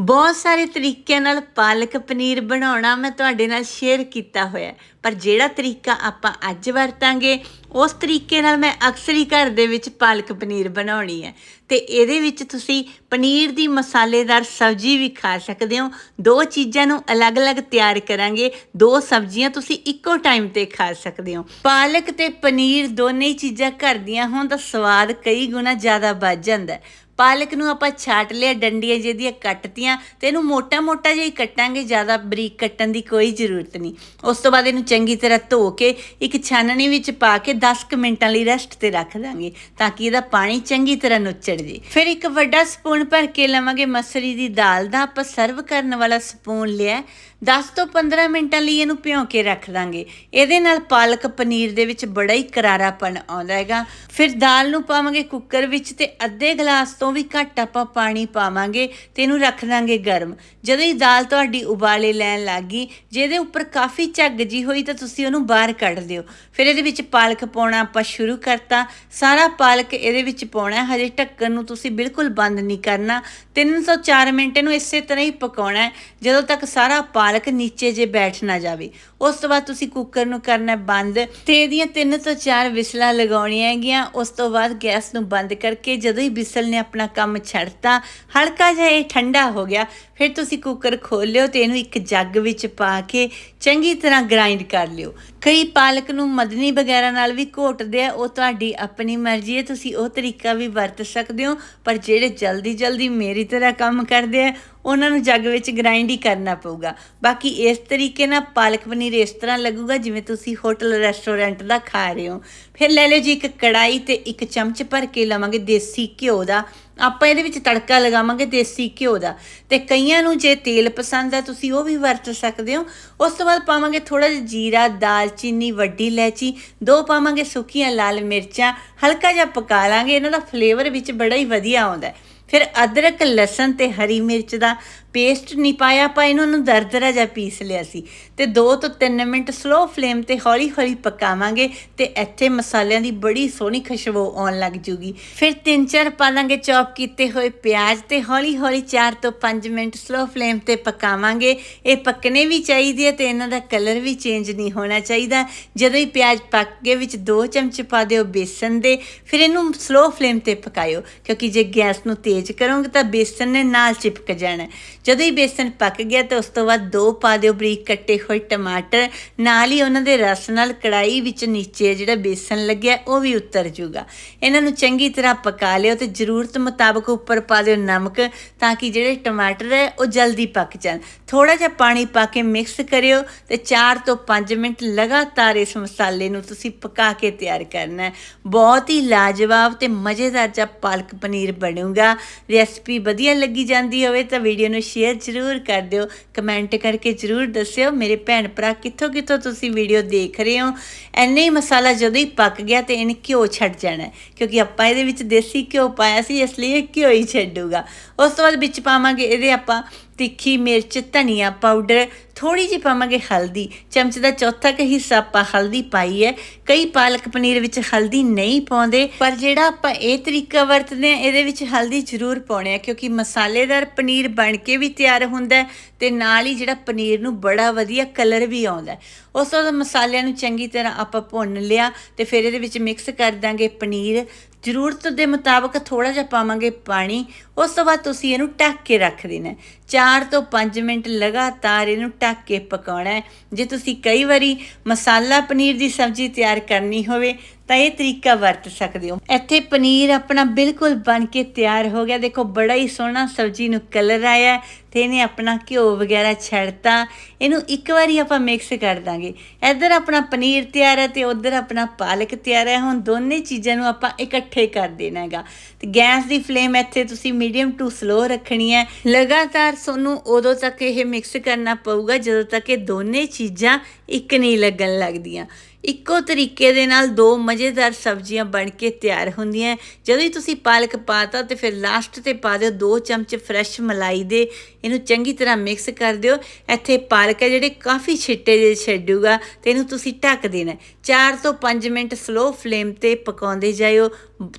ਬਹੁਤ ਸਾਰੇ ਤਰੀਕਿਆਂ ਨਾਲ ਪਾਲਕ ਪਨੀਰ ਬਣਾਉਣਾ ਮੈਂ ਤੁਹਾਡੇ ਨਾਲ ਸ਼ੇਅਰ ਕੀਤਾ ਹੋਇਆ ਪਰ ਜਿਹੜਾ ਤਰੀਕਾ ਆਪਾਂ ਅੱਜ ਵਰਤਾਂਗੇ, ਉਸ ਤਰੀਕੇ ਨਾਲ ਮੈਂ ਅਕਸਰ ਹੀ ਘਰ ਦੇ ਵਿੱਚ ਪਾਲਕ ਪਨੀਰ ਬਣਾਉਣੀ ਹੈ। ਤੇ ਇਹਦੇ ਵਿੱਚ ਤੁਸੀਂ ਪਨੀਰ ਦੀ ਮਸਾਲੇਦਾਰ ਸਬਜ਼ੀ ਵੀ ਖਾ ਸਕਦੇ ਹੋ। ਦੋ ਚੀਜ਼ਾਂ ਨੂੰ ਅਲੱਗ-ਅਲੱਗ ਤਿਆਰ ਕਰਾਂਗੇ। ਦੋ ਸਬਜ਼ੀਆਂ ਤੁਸੀਂ ਇੱਕੋ ਟਾਈਮ ਤੇ ਖਾ ਸਕਦੇ ਹੋ। ਪਾਲਕ ਤੇ ਪਨੀਰ ਦੋਨੇ ਹੀ ਚੀਜ਼ਾਂ ਘਰ ਦੀਆਂ ਹੋਣ ਤਾਂ ਸਵਾਦ ਕਈ ਗੁਣਾ ਜ਼ਿਆਦਾ ਵੱਧ ਜਾਂਦਾ ਪਾਲਕ ਨੂੰ ਆਪਾਂ ਛਾਟ ਲਿਆ, ਡੰਡੀਆਂ ਜਿਹਦੀਆਂ ਕੱਟਤੀਆਂ, ਤੇ ਇਹਨੂੰ ਮੋਟਾ-ਮੋਟਾ ਜਿਹਾ ਹੀ ਕੱਟਾਂਗੇ, ਜ਼ਿਆਦਾ ਬਰੀਕ ਕੱਟਣ ਦੀ ਕੋਈ ਜ਼ਰੂਰਤ ਨਹੀਂ। ਉਸ ਤੋਂ ਬਾਅਦ ਇਹਨੂੰ ਚੰਗੀ ਤਰ੍ਹਾਂ ਧੋ ਕੇ, ਇੱਕ ਛਾਨਣੀ ਵਿੱਚ ਪਾ ਕੇ 10 ਕੁ ਮਿੰਟਾਂ ਲਈ ਰੈਸਟ ਤੇ ਰੱਖ ਦਾਂਗੇ, ਤਾਂ ਕਿ ਇਹਦਾ ਪਾਣੀ ਚੰਗੀ ਤਰ੍ਹਾਂ ਨੁੱਚੜ ਜੇ ਫਿਰ ਇੱਕ ਵੱਡਾ ਸਪੂਨ ਭਰ ਕੇ ਲਵਾਂਗੇ ਮਸਰੀ ਦੀ ਦਾਲ ਦਾ। ਆਪਾਂ ਸਰਵ ਕਰਨ ਵਾਲਾ ਸਪੂਨ ਲਿਆ। 10 ਤੋਂ 15 ਮਿੰਟਾਂ ਲਈ ਇਹਨੂੰ ਭਿਉਂ ਕੇ ਰੱਖ ਦਾਂਗੇ। ਇਹਦੇ ਨਾਲ ਪਾਲਕ ਪਨੀਰ ਦੇ ਵਿੱਚ ਬੜਾ ਹੀ ਕਰਾਰਾਪਣ ਆਉਂਦਾ ਹੈਗਾ। ਫਿਰ ਦਾਲ ਨੂੰ ਪਾਵਾਂਗੇ ਕੁੱਕਰ ਵਿੱਚ ਤੇ ਅੱਧੇ ਗਲਾਸ ਤੋਂ ਵੀ ਘੱਟ ਆਪਾਂ ਪਾਣੀ ਪਾਵਾਂਗੇ ਤੇ ਇਹਨੂੰ ਰੱਖ ਦਾਂਗੇ ਗਰਮ। ਜਦੋਂ ਹੀ ਦਾਲ ਤੁਹਾਡੀ ਉਬਾਲੇ ਲੈਣ ਲੱਗੀ ਜਿਹਦੇ ਉੱਪਰ ਕਾਫੀ ਝੱਗ ਜੀ ਹੋਈ ਤਾਂ ਤੁਸੀਂ ਉਹਨੂੰ ਬਾਹਰ ਕੱਢ ਦਿਓ। ਫਿਰ ਇਹਦੇ ਵਿੱਚ ਪਾਲਕ ਪਾਉਣਾ ਆਪਾਂ ਸ਼ੁਰੂ ਕਰਤਾ। ਸਾਰਾ ਪਾਲਕ ਇਹਦੇ ਵਿੱਚ ਪਾਉਣਾ ਹਜੇ ਢੱਕਣ ਨੂੰ ਤੁਸੀਂ ਬਿਲਕੁਲ ਬੰਦ ਨਹੀਂ ਕਰਨਾ। 3 ਤੋਂ 4 ਮਿੰਟ ਇਹਨੂੰ ਇਸੇ ਤਰ੍ਹਾਂ ਹੀ ਪਕਾਉਣਾ ਜਦੋਂ ਤੱਕ ਸਾਰਾ ਪਾਲਕ ਨੀਚੇ ਜੇ ਬੈਠ ਨਾ ਜਾਵੇ। ਉਸ ਤੋਂ ਬਾਅਦ ਤੁਸੀਂ ਕੁੱਕਰ ਨੂੰ ਕਰਨਾ ਬੰਦ। ਤੇ ਇਹਦੀਆਂ 3 ਤੋਂ 4 ਵਿਸਲਾਂ ਲਗਾਉਣੀਆਂ ਹੈਗੀਆਂ। ਉਸ ਤੋਂ ਬਾਅਦ ਗੈਸ ਨੂੰ ਬੰਦ ਕਰਕੇ ਜਦੋਂ ਹੀ ਵਿਸਲ ਨੇ ਆਪਣਾ ਕੰਮ ਛੱਡਤਾ, ਹਲਕਾ ਜਿਹਾ ਇਹ ਠੰਡਾ ਹੋ ਗਿਆ। ਫਿਰ ਤੁਸੀਂ ਕੁੱਕਰ ਖੋਲ ਲਿਓ ਤੇ ਇਹਨੂੰ ਇੱਕ ਜੱਗ ਵਿੱਚ ਪਾ ਕੇ ਚੰਗੀ ਤਰ੍ਹਾਂ ਗ੍ਰਾਈਂਡ ਕਰ ਲਿਓ। ਕਈ ਪਾਲਕ ਨੂੰ ਮਦਨੀ ਵਗੈਰਾ ਨਾਲ ਵੀ ਘੋਟਦੇ ਆ, ਉਹ ਤੁਹਾਡੀ ਆਪਣੀ ਮਰਜ਼ੀ ਹੈ, ਤੁਸੀਂ ਉਹ ਤਰੀਕਾ ਵੀ ਵਰਤ ਸਕਦੇ ਹੋ, ਪਰ ਜਿਹੜੇ ਜਲਦੀ ਜਲਦੀ ਮੇਰੀ ਤਰ੍ਹਾਂ ਕੰਮ ਕਰਦੇ ਆ, ਉਹਨਾਂ ਨੂੰ ਜੱਗ ਵਿੱਚ ਗ੍ਰਾਈਂਡ ਹੀ ਕਰਨਾ ਪਊਗਾ। ਬਾਕੀ ਇਸ ਤਰੀਕੇ ਨਾਲ ਪਾਲਕ ਪਨੀਰ ਇਸ ਤਰ੍ਹਾਂ ਲੱਗੂਗਾ, ਜਿਵੇਂ ਤੁਸੀਂ ਹੋਟਲ ਰੈਸਟੋਰੈਂਟ ਦਾ ਖਾ ਰਹੇ ਹੋ। ਫਿਰ ਲੈ ਲਿਓ ਜੀ ਇੱਕ ਕੜਾਈ ਤੇ ਇੱਕ ਚਮਚ ਭਰ ਕੇ ਲਵਾਂਗੇ ਦੇਸੀ ਘਿਓ ਦਾ। ਆਪਾਂ ਇਹਦੇ ਵਿੱਚ ਤੜਕਾ ਲਗਾਵਾਂਗੇ ਦੇਸੀ ਘਿਓ ਦਾ। ਤੇ ਕਈਆਂ ਨੂੰ ਜੇ ਤੇਲ ਪਸੰਦ ਹੈ ਤੁਸੀਂ ਉਹ ਵੀ ਵਰਤ ਸਕਦੇ ਹੋ। ਉਸ ਤੋਂ ਬਾਅਦ ਪਾਵਾਂਗੇ ਥੋੜਾ ਜਿਹਾ ਜੀਰਾ ਦਾਲਚੀਨੀ ਵੱਡੀ ਇਲਾਇਚੀ, ਦੋ ਪਾਵਾਂਗੇ ਸੁੱਕੀਆਂ ਲਾਲ ਮਿਰਚਾਂ, ਹਲਕਾ ਜਿਹਾ ਪਕਾ ਲਾਂਗੇ। ਇਹਨਾਂ ਦਾ ਫਲੇਵਰ ਵਿੱਚ ਬੜਾ ਹੀ ਵਧੀਆ ਆਉਂਦਾ ਹੈ। ਫਿਰ ਅਦਰਕ, ਲਸਣ ਤੇ ਹਰੀ ਮਿਰਚ ਦਾ ਪੇਸਟ ਨਹੀਂ ਪਾਇਆ, ਆਪਾਂ ਇਹਨਾਂ ਨੂੰ ਦਰਦਰਾ ਜਿਹਾ ਪੀਸ ਲਿਆ ਸੀ। ਤੇ 2 ਤੋਂ 3 ਮਿੰਟ ਸਲੋ ਫਲੇਮ ਤੇ ਹੌਲੀ ਹੌਲੀ ਪਕਾਵਾਂਗੇ ਤੇ ਇੱਥੇ ਮਸਾਲਿਆਂ ਦੀ ਬੜੀ ਸੋਹਣੀ ਖੁਸ਼ਬੂ ਆਉਣ ਲੱਗ ਜੂਗੀ। ਫਿਰ ਤਿੰਨ ਚਾਰ ਪਾ ਦਾਂਗੇ ਚੌਪ ਕੀਤੇ ਹੋਏ ਪਿਆਜ਼ ਤੇ ਹੌਲੀ ਹੌਲੀ 4 ਤੋਂ 5 ਮਿੰਟ ਸਲੋ ਫਲੇਮ ਤੇ ਪਕਾਵਾਂਗੇ। ਇਹ ਪੱਕਣੇ ਵੀ ਚਾਹੀਦੇ ਆ ਤੇ ਇਹਨਾਂ ਦਾ ਕਲਰ ਵੀ ਚੇਂਜ ਨਹੀਂ ਹੋਣਾ ਚਾਹੀਦਾ। ਜਦੋਂ ਹੀ ਪਿਆਜ਼ ਪੱਕ ਗਏ ਵਿੱਚ 2 ਚਮਚ ਪਾ ਦਿਓ ਬੇਸਨ ਦੇ, ਫਿਰ ਇਹਨੂੰ ਸਲੋ ਫਲੇਮ ਤੇ ਪਕਾਇਓ। ਕਿਉਂਕਿ ਜੇ ਗੈਸ ਨੂੰ ਤੇਜ਼ ਕਰੋਗੇ ਤਾਂ ਬੇਸਨ ਨੇ ਨਾਲ ਚਿਪਕ ਜਾਣਾ। ਜਦੋਂ ਹੀ ਬੇਸਨ ਪੱਕ ਗਿਆ ਤਾਂ ਉਸ ਤੋਂ ਬਾਅਦ ਦੋ ਪਾ ਦਿਓ ਬਰੀਕ ਕੱਟੇ ਹੋਏ ਟਮਾਟਰ। ਨਾਲ ਹੀ ਉਹਨਾਂ ਦੇ ਰਸ ਨਾਲ ਕੜਾਈ ਵਿੱਚ ਨੀਚੇ ਜਿਹੜਾ ਬੇਸਨ ਲੱਗਿਆ, ਉਹ ਵੀ ਉਤਰ ਜੂਗਾ ਇਹਨਾਂ ਨੂੰ ਚੰਗੀ ਤਰ੍ਹਾਂ ਪਕਾ ਲਿਓ ਤੇ ਜ਼ਰੂਰਤ ਮੁਤਾਬਕ ਉੱਪਰ ਪਾ ਦਿਓ ਨਮਕ ਤਾਂ ਕਿ ਜਿਹੜੇ ਟਮਾਟਰ ਹੈ, ਉਹ ਜਲਦੀ ਪੱਕ ਜਾਣ। ਥੋੜਾ ਜਿਹਾ ਪਾਣੀ ਪਾ ਕੇ ਮਿਕਸ ਕਰਿਓ ਤੇ 4 ਤੋਂ 5 ਮਿੰਟ ਲਗਾਤਾਰ ਇਸ ਮਸਾਲੇ ਨੂੰ ਤੁਸੀਂ ਪਕਾ ਕੇ ਤਿਆਰ ਕਰਨਾ ਹੈ। ਬਹੁਤ ਹੀ ਲਾਜਵਾਬ ਤੇ ਮਜ਼ੇਦਾਰ ਜਿਹਾ ਪਾਲਕ ਪਨੀਰ ਬਣੂਗਾ। ਰੈਸਪੀ ਵਧੀਆ ਲੱਗੀ ਜਾਂਦੀ ਹੋਵੇ ਤਾਂ ਵੀਡੀਓ ਨੂੰ ਸ਼ੇਅਰ ਜ਼ਰੂਰ ਕਰ ਦਿਓ। ਕਮੈਂਟ ਕਰਕੇ ਜ਼ਰੂਰ ਦੱਸਿਓ, ਮੇਰੇ ਭੈਣ ਭਰਾ ਕਿੱਥੋਂ ਕਿੱਥੋਂ ਤੁਸੀਂ ਵੀਡੀਓ ਦੇਖ ਰਹੇ ਹੋ। ਐਨੇ ਹੀ ਮਸਾਲਾ ਜਦੋਂ ਹੀ ਪੱਕ ਗਿਆ ਤੇ ਇਹਨੇ ਘਿਓ ਛੱਡ ਜਾਣਾ ਕਿਉਂਕਿ ਆਪਾਂ ਇਹਦੇ ਵਿੱਚ ਦੇਸੀ ਘਿਓ ਪਾਇਆ ਸੀ, ਇਸ ਲਈ ਇਹ ਘਿਓ ਹੀ ਛੱਡੂਗਾ। ਉਸ ਤੋਂ ਬਾਅਦ ਵਿੱਚ ਪਾਵਾਂਗੇ, ਇਹਦੇ ਆਪਾਂ ਤਿੱਖੀ ਮਿਰਚ, ਧਨੀਆ ਪਾਊਡਰ ਥੋੜੀ ਜਿਹੀ ਪਾਵਾਂਗੇ ਹਲਦੀ। ਚਮਚ ਦਾ ਚੌਥਾ ਕੁ ਹਿੱਸਾ ਆਪਾਂ ਹਲਦੀ ਪਾਈ ਹੈ। ਕਈ ਪਾਲਕ ਪਨੀਰ ਵਿੱਚ ਹਲਦੀ ਨਹੀਂ ਪਾਉਂਦੇ, ਪਰ ਜਿਹੜਾ ਆਪਾਂ ਇਹ ਤਰੀਕਾ ਵਰਤਦੇ ਆ ਇਹਦੇ ਵਿੱਚ ਹਲਦੀ ਜ਼ਰੂਰ ਪਾਉਣੇ ਆ, ਕਿਉਂਕਿ ਮਸਾਲੇਦਾਰ ਪਨੀਰ ਬਣ ਕੇ ਵੀ ਤਿਆਰ ਹੁੰਦਾ ਹੈ ਤੇ ਨਾਲ ਹੀ ਜਿਹੜਾ ਪਨੀਰ ਨੂੰ ਬੜਾ ਵਧੀਆ ਕਲਰ ਵੀ ਆਉਂਦਾ ਉਸ ਤੋਂ ਬਾਅਦ ਮਸਾਲਿਆਂ ਨੂੰ ਚੰਗੀ ਤਰ੍ਹਾਂ ਆਪਾਂ ਭੁੰਨ ਲਿਆ ਤੇ ਫਿਰ ਇਹਦੇ ਵਿੱਚ ਮਿਕਸ ਕਰ ਦਾਂਗੇ ਪਨੀਰ। ਜ਼ਰੂਰਤ ਦੇ ਮੁਤਾਬਕ ਥੋੜਾ ਜਿਹਾ ਪਾਵਾਂਗੇ ਪਾਣੀ। ਉਸ ਤੋਂ ਬਾਅਦ ਤੁਸੀਂ ਇਹਨੂੰ ਢੱਕ ਕੇ ਰੱਖ ਦੇਣਾ ਹੈ। 4 ਤੋਂ 5 ਮਿੰਟ ਲਗਾਤਾਰ ਇਹਨੂੰ ਢੱਕ ਕੇ ਪਕਾਉਣਾ ਹੈ। ਜੇ ਤੁਸੀਂ ਕਈ ਵਾਰੀ ਮਸਾਲਾ ਪਨੀਰ ਦੀ ਸਬਜ਼ੀ ਤਿਆਰ ਕਰਨੀ ਹੋਵੇ, ਤਾਂ ਇਹ ਤਰੀਕਾ ਵਰਤ ਸਕਦੇ ਹੋ। ਇੱਥੇ ਪਨੀਰ ਆਪਣਾ ਬਿਲਕੁਲ ਬਣ ਕੇ ਤਿਆਰ ਹੋ ਗਿਆ। ਦੇਖੋ, ਬੜਾ ਹੀ ਸੋਹਣਾ ਸਬਜ਼ੀ ਨੂੰ ਕਲਰ ਆਇਆ ਤੇ ਇਹਨੇ ਆਪਣਾ ਘਿਓ ਵਗੈਰਾ ਛੱਡਤਾ, ਇਹਨੂੰ ਇੱਕ ਵਾਰੀ ਆਪਾਂ ਮਿਕਸ ਕਰ ਦਾਂਗੇ। ਇੱਧਰ ਆਪਣਾ ਪਨੀਰ ਤਿਆਰ ਹੈ ਤੇ ਉੱਧਰ ਆਪਣਾ ਪਾਲਕ ਤਿਆਰ ਹੈ। ਹੁਣ ਦੋਨੇ ਚੀਜ਼ਾਂ ਨੂੰ ਆਪਾਂ ਇਕੱਠੇ ਕਰ ਦੇਣਾ ਹੈਗਾ। ਤੇ ਗੈਸ ਦੀ ਫਲੇਮ ਇੱਥੇ ਤੁਸੀਂ ਮੀਡੀਅਮ ਟੂ ਸਲੋ ਰੱਖਣੀ ਹੈ। ਲਗਾਤਾਰ ਤੁਹਾਨੂੰ ਉਦੋਂ ਤੱਕ ਇਹ ਮਿਕਸ ਕਰਨਾ ਪਊਗਾ, ਜਦੋਂ ਤੱਕ ਇਹ ਦੋਨੇ ਚੀਜ਼ਾਂ ਇੱਕ ਨਹੀਂ ਲੱਗਣ ਲੱਗਦੀਆਂ। ਇੱਕੋ ਤਰੀਕੇ ਦੇ ਨਾਲ ਦੋ ਮਜ਼ੇਦਾਰ ਸਬਜ਼ੀਆਂ ਬਣ ਕੇ ਤਿਆਰ ਹੁੰਦੀਆਂ ਜਦੋਂ ਹੀ ਤੁਸੀਂ ਪਾਲਕ ਪਾਤਾ ਤੇ ਫਿਰ ਲਾਸਟ ਤੇ ਪਾ ਦਿਓ 2 ਚਮਚ ਫਰੈਸ਼ ਮਲਾਈ ਦੇ। ਇਹਨੂੰ ਚੰਗੀ ਤਰ੍ਹਾਂ ਮਿਕਸ ਕਰ ਦਿਓ। ਇੱਥੇ ਪਾਲਕ ਹੈ ਜਿਹੜੇ ਕਾਫੀ ਛਿੱਟੇ ਜਿਹੇ ਛੱਡੂਗਾ ਤੇ ਇਹਨੂੰ ਤੁਸੀਂ ਢੱਕ ਦੇਣਾ 4 ਤੋਂ 5 ਮਿੰਟ ਸਲੋ ਫਲੇਮ ਤੇ ਪਕਾਉਂਦੇ ਜਾਇਓ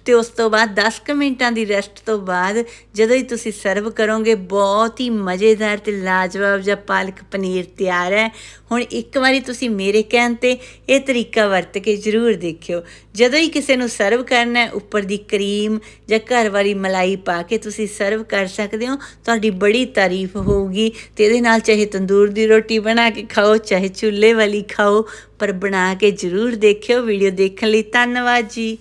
ਤੇ ਉਸ ਤੋਂ ਬਾਅਦ 10 ਕੁ ਮਿੰਟਾਂ ਦੀ ਰੈਸਟ ਤੋਂ ਬਾਅਦ ਜਦੋਂ ਹੀ ਤੁਸੀਂ ਸਰਵ ਕਰੋਗੇ, ਬਹੁਤ ਹੀ ਮਜ਼ੇਦਾਰ ਤੇ ਲਾਜਵਾਬ ਜਿਹਾ ਪਾਲਕ ਪਨੀਰ ਤਿਆਰ ਹੈ। ਹੁਣ ਇੱਕ ਵਾਰੀ ਤੁਸੀਂ ਮੇਰੇ ਕਹਿਣ ਤੇ ਇਹ ਤਰੀਕਾ ਵਰਤ ਕੇ ਜ਼ਰੂਰ ਦੇਖਿਓ। ਜਦੋਂ ਹੀ ਕਿਸੇ ਨੂੰ ਸਰਵ ਕਰਨਾ ਹੈ, ਉੱਪਰ ਦੀ ਕਰੀਮ ਜਾਂ ਘਰ ਵਾਲੀ ਮਲਾਈ ਪਾ ਕੇ ਤੁਸੀਂ ਸਰਵ ਕਰ ਸਕਦੇ ਹੋ, ਤੁਹਾਡੀ ਬੜੀ ਤਾਰੀਫ ਹੋਊਗੀ ਤੇ ਇਹਦੇ ਨਾਲ ਚਾਹੇ ਤੰਦੂਰ ਦੀ ਰੋਟੀ ਬਣਾ ਕੇ ਖਾਓ, ਚਾਹੇ ਚੁੱਲ੍ਹੇ ਵਾਲੀ ਖਾਓ, ਪਰ ਬਣਾ ਕੇ ਜ਼ਰੂਰ ਦੇਖਿਓ, ਵੀਡੀਓ ਦੇਖਣ ਲਈ ਧੰਨਵਾਦ ਜੀ।